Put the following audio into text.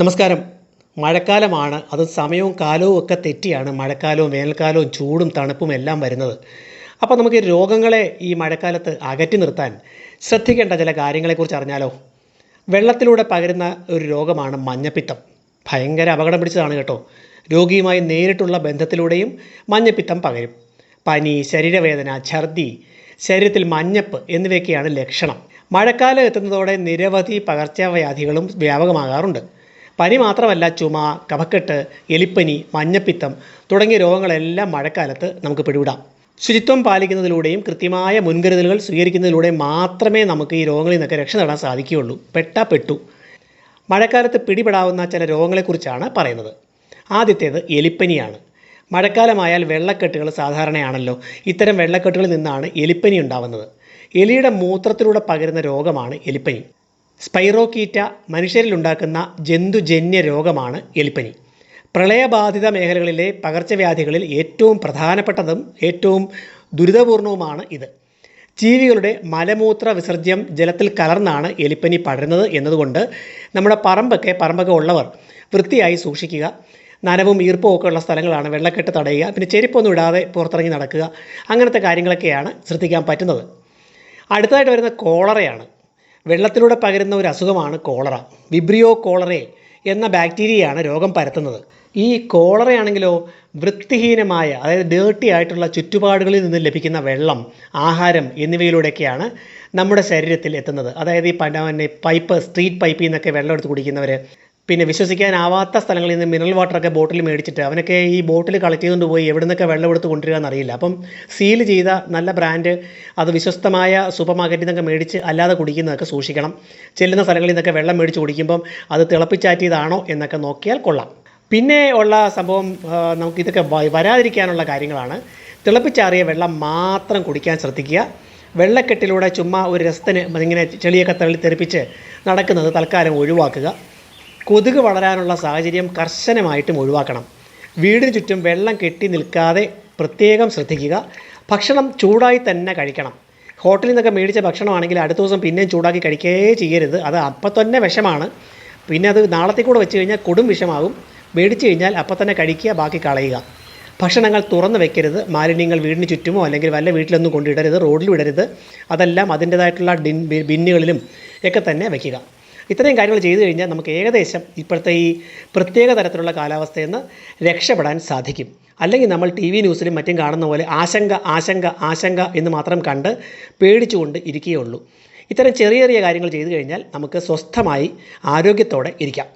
നമസ്കാരം. മഴക്കാലമാണ്. അത് സമയവും കാലവും ഒക്കെ തെറ്റിയാണ്. മഴക്കാലവും വേനൽക്കാലവും ചൂടും തണുപ്പും എല്ലാം വരുന്നത്. അപ്പോൾ നമുക്ക് രോഗങ്ങളെ ഈ മഴക്കാലത്ത് അകറ്റി നിർത്താൻ ശ്രദ്ധിക്കേണ്ട ചില കാര്യങ്ങളെക്കുറിച്ച് അറിഞ്ഞാലോ? വെള്ളത്തിലൂടെ പകരുന്ന ഒരു രോഗമാണ് മഞ്ഞപ്പിത്തം. ഭയങ്കര അപകടം പിടിച്ചതാണ് കേട്ടോ. രോഗിയുമായി നേരിട്ടുള്ള ബന്ധത്തിലൂടെയും മഞ്ഞപ്പിത്തം പകരും. പനി ശരീരവേദന ഛർദി ശരീരത്തിൽ മഞ്ഞപ്പ് എന്നിവയൊക്കെയാണ് ലക്ഷണം. മഴക്കാലം എത്തുന്നതോടെ നിരവധി പകർച്ചവ്യാധികളും വ്യാപകമാകാറുണ്ട്. പനി മാത്രമല്ല ചുമ കഫക്കെട്ട് എലിപ്പനി മഞ്ഞപ്പിത്തം തുടങ്ങിയ രോഗങ്ങളെല്ലാം മഴക്കാലത്ത് നമുക്ക് പിടിവിടാം. ശുചിത്വം പാലിക്കുന്നതിലൂടെയും കൃത്യമായ മുൻകരുതലുകൾ സ്വീകരിക്കുന്നതിലൂടെയും മാത്രമേ നമുക്ക് ഈ രോഗങ്ങളിൽ നിന്നൊക്കെ രക്ഷ നേടാൻ സാധിക്കുകയുള്ളൂ. പെട്ടാ പെട്ടു. മഴക്കാലത്ത് പിടിപെടാവുന്ന ചില രോഗങ്ങളെക്കുറിച്ചാണ് പറയുന്നത്. ആദ്യത്തേത് എലിപ്പനിയാണ്. മഴക്കാലമായാൽ വെള്ളക്കെട്ടുകൾ സാധാരണയാണല്ലോ. ഇത്തരം വെള്ളക്കെട്ടുകളിൽ നിന്നാണ് എലിപ്പനി ഉണ്ടാവുന്നത്. എലിയുടെ മൂത്രത്തിലൂടെ പകരുന്ന രോഗമാണ് എലിപ്പനി. സ്പൈറോക്കീറ്റ മനുഷ്യരിലുണ്ടാക്കുന്ന ജന്തുജന്യ രോഗമാണ് എലിപ്പനി. പ്രളയബാധിത മേഖലകളിലെ പകർച്ചവ്യാധികളിൽ ഏറ്റവും പ്രധാനപ്പെട്ടതും ഏറ്റവും ദുരിതപൂർണവുമാണ് ഇത്. ജീവികളുടെ മലമൂത്ര വിസർജ്യം ജലത്തിൽ കലർന്നാണ് എലിപ്പനി പടരുന്നത് എന്നതുകൊണ്ട് നമ്മുടെ പറമ്പൊക്കെ പറമ്പൊക്കെ ഉള്ളവർ വൃത്തിയായി സൂക്ഷിക്കുക. നനവും ഈർപ്പവും ഒക്കെ ഉള്ള സ്ഥലങ്ങളാണ് വെള്ളക്കെട്ട് തടയുക. പിന്നെ ചെരുപ്പൊന്നും ഇടാതെ പുറത്തിറങ്ങി നടക്കുക. അങ്ങനത്തെ കാര്യങ്ങളൊക്കെയാണ് ശ്രദ്ധിക്കാൻ പറ്റുന്നത്. അടുത്തതായിട്ട് വരുന്ന കോളറയാണ്. വെള്ളത്തിലൂടെ പകരുന്ന ഒരു അസുഖമാണ് കോളറ. വിബ്രിയോ കോളറെ എന്ന ബാക്ടീരിയയാണ് രോഗം പരത്തുന്നത്. ഈ കോളറയാണെങ്കിലോ വൃത്തിഹീനമായ അതായത് ഡേർട്ടി ആയിട്ടുള്ള ചുറ്റുപാടുകളിൽ നിന്ന് ലഭിക്കുന്ന വെള്ളം ആഹാരം എന്നിവയിലൂടെയൊക്കെയാണ് നമ്മുടെ ശരീരത്തിൽ എത്തുന്നത്. അതായത് ഈ പൈപ്പ് സ്ട്രീറ്റ് പൈപ്പിൽ നിന്നൊക്കെ വെള്ളം എടുത്ത് കുടിക്കുന്നവർ പിന്നെ വിശ്വസിക്കാനാവാത്ത സ്ഥലങ്ങളിൽ നിന്ന് മിനറൽ വാട്ടറൊക്കെ ബോട്ടിൽ മേടിച്ചിട്ട് അവനൊക്കെ ഈ ബോട്ടിൽ കളക്ട് ചെയ്തുകൊണ്ട് പോയി എവിടെ നിന്നൊക്കെ വെള്ളം എടുത്ത് കൊണ്ടുവരിക എന്നറിയില്ല അപ്പം സീൽ ചെയ്ത നല്ല ബ്രാൻഡ് അത് വിശ്വസ്തമായ സൂപ്പർ മാർക്കറ്റിൽ നിന്നൊക്കെ മേടിച്ച് അല്ലാതെ കുടിക്കുന്നതൊക്കെ സൂക്ഷിക്കണം. ചെല്ലുന്ന സ്ഥലങ്ങളിൽ നിന്നൊക്കെ വെള്ളം മേടിച്ച് കുടിക്കുമ്പം അത് തിളപ്പിച്ചാറ്റിയതാണോ എന്നൊക്കെ നോക്കിയാൽ കൊള്ളാം. പിന്നെ ഉള്ള സംഭവം നമുക്ക് നമുക്കിതൊക്കെ വരാതിരിക്കാനുള്ള കാര്യങ്ങളാണ്. തിളപ്പിച്ചാറിയ വെള്ളം മാത്രം കുടിക്കാൻ ശ്രദ്ധിക്കുക. വെള്ളക്കെട്ടിലൂടെ ചുമ്മാ ഒരു രസത്തിന് ഇങ്ങനെ ചെളിയൊക്കെ തള്ളി തെറിപ്പിച്ച് നടക്കുന്നത് തൽക്കാലം ഒഴിവാക്കുക. കൊതുക് വളരാനുള്ള സാഹചര്യം കർശനമായിട്ടും ഒഴിവാക്കണം. വീടിന് ചുറ്റും വെള്ളം കെട്ടി നിൽക്കാതെ പ്രത്യേകം ശ്രദ്ധിക്കുക. ഭക്ഷണം ചൂടായി തന്നെ കഴിക്കണം. ഹോട്ടലിൽ നിന്നൊക്കെ മേടിച്ച ഭക്ഷണമാണെങ്കിൽ അടുത്ത ദിവസം പിന്നെയും ചൂടാക്കി കഴിക്കേ ചെയ്യരുത്. അത് അപ്പം തന്നെ വിഷമാണ്. പിന്നെ അത് നാളത്തെ കൂടെ വെച്ച് കഴിഞ്ഞാൽ കൊടും വിഷമാകും. മേടിച്ച് കഴിഞ്ഞാൽ അപ്പം തന്നെ കഴിക്കുക ബാക്കി കളയുക. ഭക്ഷണങ്ങൾ തുറന്ന് വെക്കരുത്. മാലിന്യങ്ങൾ വീടിന് ചുറ്റുമോ അല്ലെങ്കിൽ വല്ല വീട്ടിലൊന്നും കൊണ്ടിടരുത് റോഡിൽ വിടരുത്. അതെല്ലാം അതിന്റേതായിട്ടുള്ള ബിന്നുകളിലും ഒക്കെ തന്നെ വെക്കുക. ഇത്രയും കാര്യങ്ങൾ ചെയ്തു കഴിഞ്ഞാൽ നമുക്ക് ഏകദേശം ഇപ്പോഴത്തെ ഈ പ്രത്യേക തരത്തിലുള്ള കാലാവസ്ഥയിൽ നിന്ന് രക്ഷപ്പെടാൻ സാധിക്കും. അല്ലെങ്കിൽ നമ്മൾ ടി വി ന്യൂസിലും മറ്റും കാണുന്ന പോലെ ആശങ്ക ആശങ്ക ആശങ്ക എന്ന് മാത്രം കണ്ട് പേടിച്ചുകൊണ്ട് ഇരിക്കുകയുള്ളൂ. ഇത്തരം ചെറിയ ചെറിയ കാര്യങ്ങൾ ചെയ്തു കഴിഞ്ഞാൽ നമുക്ക് സ്വസ്ഥമായി ആരോഗ്യത്തോടെ ഇരിക്കാം.